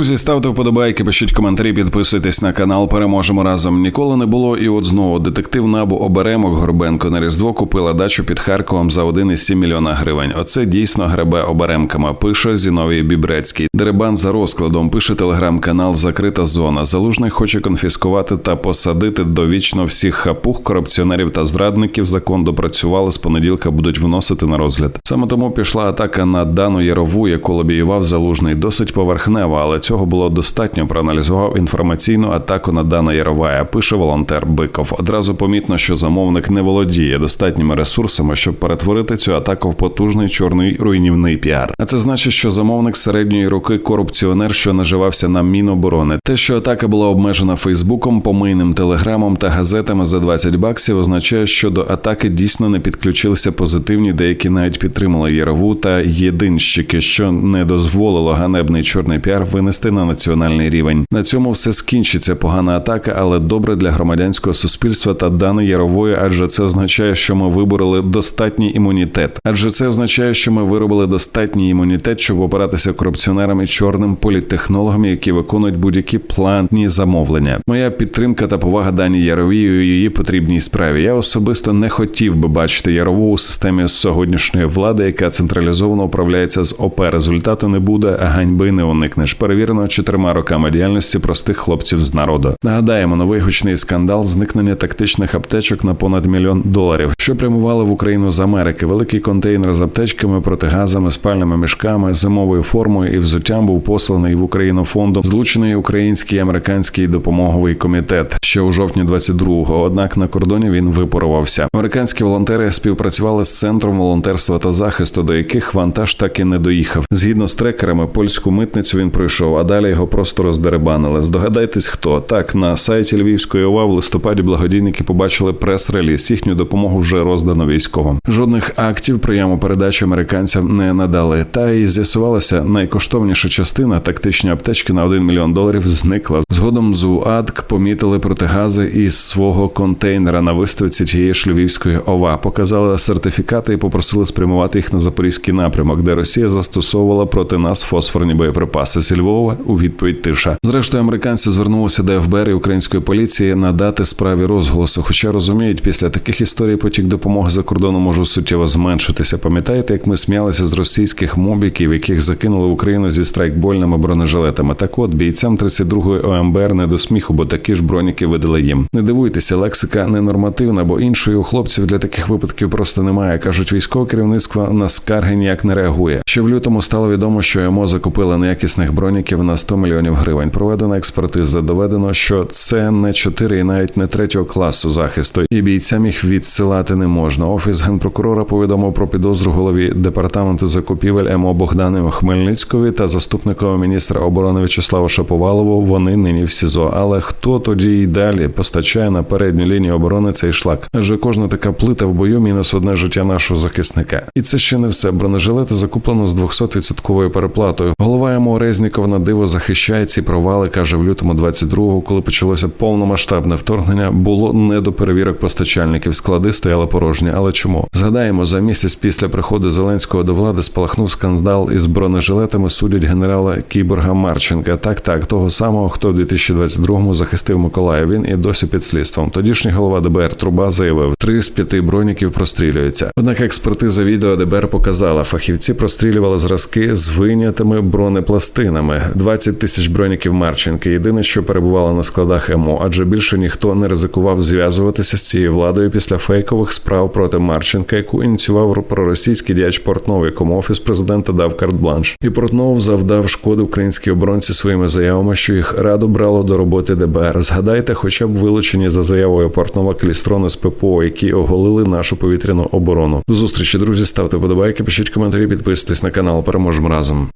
Друзі, ставте вподобайки, пишіть коментарі, підписуйтесь на канал. Переможемо разом. Ніколи не було. І от знову детектив набу оберемок Горбенко на різдво купила дачу під Харковом за 1,7 мільйона гривень. Оце дійсно гребе оберемками. Пише Зіновій Бібрецький. Деребан за розкладом. Пише телеграм-канал Закрита зона. Залужний хоче конфіскувати та посадити довічно всіх хапух, корупціонерів та зрадників. Закон допрацювали з понеділка. Будуть вносити на розгляд. Саме тому пішла атака на Дану Ярову, яку лобіював залужний. Досить поверхнева, але цього було достатньо. Проаналізував інформаційну атаку на Дана Яровая. Пише волонтер Биков. Одразу помітно, що замовник не володіє достатніми ресурсами, щоб перетворити цю атаку в потужний чорний руйнівний піар. А це значить, що замовник середньої руки корупціонер, що наживався на міноборони. Те, що атака була обмежена Фейсбуком, помийним телеграмом та газетами за 20 баксів, означає, що до атаки дійсно не підключилися позитивні, деякі навіть підтримали Ярову та єдинщики, що не дозволило ганебний чорний піар винести на національний рівень. На цьому все скінчиться погана атака, але добре для громадянського суспільства та Дани Ярової, адже це означає, що ми вибороли достатній імунітет. Адже це означає, що ми виробили достатній імунітет, щоб опиратися корупціонерам і чорним політтехнологам, які виконують будь-які планні замовлення. Моя підтримка та повага Дані Яровій у її потрібній справі. Я особисто не хотів би бачити Ярову у системі сьогоднішньої влади, яка централізовано управляється з ОП. Результату не буде, а ганьби не уникнеш. Перевірено чотирма роками діяльності простих хлопців з народу. Нагадаємо, новий гучний скандал зникнення тактичних аптечок на понад мільйон доларів, що прямували в Україну з Америки. Великий контейнер з аптечками, протигазами, спальними мішками, зимовою формою і взуттям був посланий в Україну фондом злучений український і американський допомоговий комітет ще у жовтні 22-го. Однак на кордоні він випарувався. Американські волонтери співпрацювали з центром волонтерства та захисту, до яких вантаж так і не доїхав. Згідно з трекерами, польську митницю він пройшов, а далі його просто роздеребанили. Здогадайтесь, хто так на сайті Львівської ОВА в листопаді благодійники побачили прес-реліз. Їхню допомогу вже роздано військовим. Жодних актів прийому передачі американцям не надали. Та і з'ясувалося, найкоштовніша частина тактичні аптечки на 1 мільйон доларів зникла. Згодом з УАДК помітили протигази із свого контейнера на виставці тієї ж Львівської ОВА. Показали сертифікати і попросили спрямувати їх на запорізький напрямок, де Росія застосовувала проти нас фосфорні боєприпаси. Зі Львова у відповідь тиша. Зрештою, американці звернулися до ФБР і української поліції надати справі розголосу. Хоча розуміють, після таких історій потік допомоги за кордоном може суттєво зменшитися. Пам'ятаєте, як ми сміялися з російських мобіків, яких закинули в Україну зі страйкбольними бронежилетами? Так от бійцям 32-ї ОМБР не до сміху, бо такі ж броніки видали їм. Не дивуйтеся, лексика ненормативна, бо іншої у хлопців для таких випадків просто немає. кажуть, військове керівництво на скарги ніяк не реагує. Ще в лютому стало відомо, що ЕМО закупила неякісних броніків на 100 мільйонів гривень. Проведена експертиза. Доведено, що це не 4 і навіть не третього класу захисту, і бійцям їх відсилати не можна. Офіс генпрокурора повідомив про підозру голові департаменту закупівель МО Богдану Хмельницькові та заступникові міністра оборони В'ячеславу Шаповалову. Вони нині в СІЗО. Але хто тоді й далі постачає на передню лінію оборони цей шлак? Адже кожна така плита в бою мінус одне життя нашого захисника. І це ще не все. Бронежилети закуплено з 200% переплатою. Голова МО Резніков на диво захищає ці провали. каже в лютому 22-го, коли почалося повномасштабне вторгнення, було не до перевірок постачальників. Склади стояли порожні. Але чому згадаємо за місяць після приходу Зеленського до влади спалахнув скандал із бронежилетами. Судять генерала Кіборга Марченка. Так, так, того самого, хто в 2022-му захистив Миколаїв. Він і досі під слідством. Тодішній голова ДБР Труба заявив, три з п'яти броніків прострілюються. Однак експертиза відео ДБР показала, фахівці прострілювали зразки з вийнятими бронепластинами. 20 тисяч броніків Марченка. Єдине, що перебувало на складах МО, адже більше ніхто не ризикував зв'язуватися з цією владою після фейкових справ проти Марченка, яку ініціював проросійський діяч Портнов, якому офіс президента дав карт-бланш. І Портнов завдав шкоди українській оборонці своїми заявами, що їх радо брало до роботи ДБР. Згадайте, хоча б вилучені за заявою Портнова клістрони з ППО, які оголили нашу повітряну оборону. До зустрічі, друзі. Ставте подобайки, пишіть коментарі, підписуйтесь на канал. Переможемо разом.